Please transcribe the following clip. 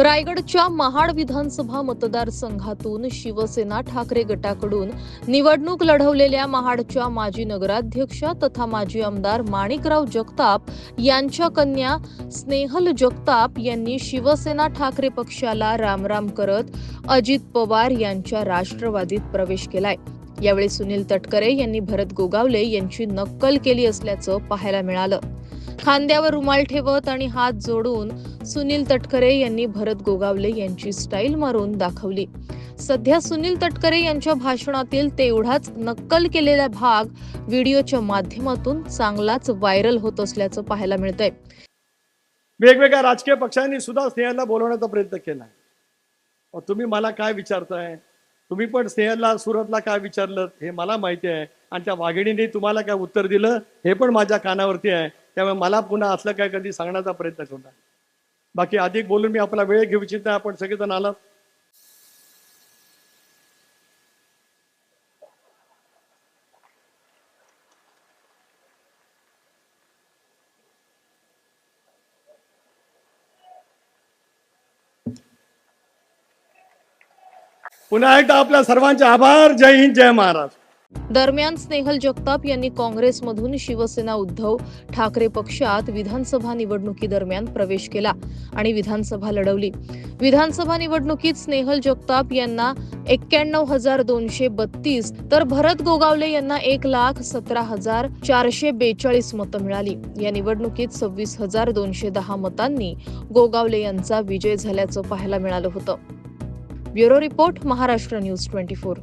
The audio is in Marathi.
रायगडच्या महाड विधानसभा मतदारसंघातून शिवसेना ठाकरे गटाकडून निवडणूक लढवलेल्या महाडच्या माजी नगराध्यक्षा तथा माजी आमदार माणिकराव जगताप यांच्या कन्या स्नेहल जगताप यांनी शिवसेना ठाकरे पक्षाला रामराम करत अजित पवार यांच्या राष्ट्रवादीत प्रवेश केलाय. यावेळी सुनील तटकरे यांनी भरत गोगावले यांची नक्कल केली असल्याचं पाहायला मिळालं. खांद्यावर रुमाल ठेवत आणि हात जोडून सुनील तटकरे यांनी भरत गोगावले यांची स्टाईल मारून दाखवली. सध्या सुनील तटकरे यांच्या भाषणातील तेवढाच नक्कल केलेला भाग व्हिडिओच्या माध्यमातून चांगलाच व्हायरल होत असल्याचं पाहायला मिळतंय. वेगवेगळ्या राजकीय पक्षांनी सुद्धा स्नेहलला बोलवण्याचा प्रयत्न केला तुम्ही मला काय विचारताय? तुम्ही पण स्नेहलला सुरतला काय विचारलं हे मला माहिती आहे. आणि त्या वाघिणीने तुम्हाला काय उत्तर दिलं हे पण माझ्या कानावरती आहे. त्यामुळे मला पुन्हा असलं काय कधी सांगण्याचा प्रयत्न करणार बाकी अधिक बोलून मी आपला वेळ घेऊ इच्छित नाही. आपण सगळेजण आलात. पुन्हा एकदा आपल्या सर्वांचे आभार. जय हिंद जय महाराष्ट्र. दरम्यान स्नेहल जगताप यांनी काँग्रेसमधून शिवसेना उद्धव ठाकरे पक्षात विधानसभा निवडणुकीदरम्यान प्रवेश केला आणि विधानसभा लढवली. विधानसभा निवडणुकीत स्नेहल जगताप यांना एक्क्याण्णव हजार दोनशे बत्तीस तर भरत गोगावले यांना एक लाख सतरा हजार चारशे बेचाळीस मतं मिळाली. या निवडणुकीत सव्वीस हजार दोनशे दहा मतांनी गोगावले यांचा विजय झाल्याचं पाहायला मिळालं होतं. Bureau report Maharashtra news twenty four.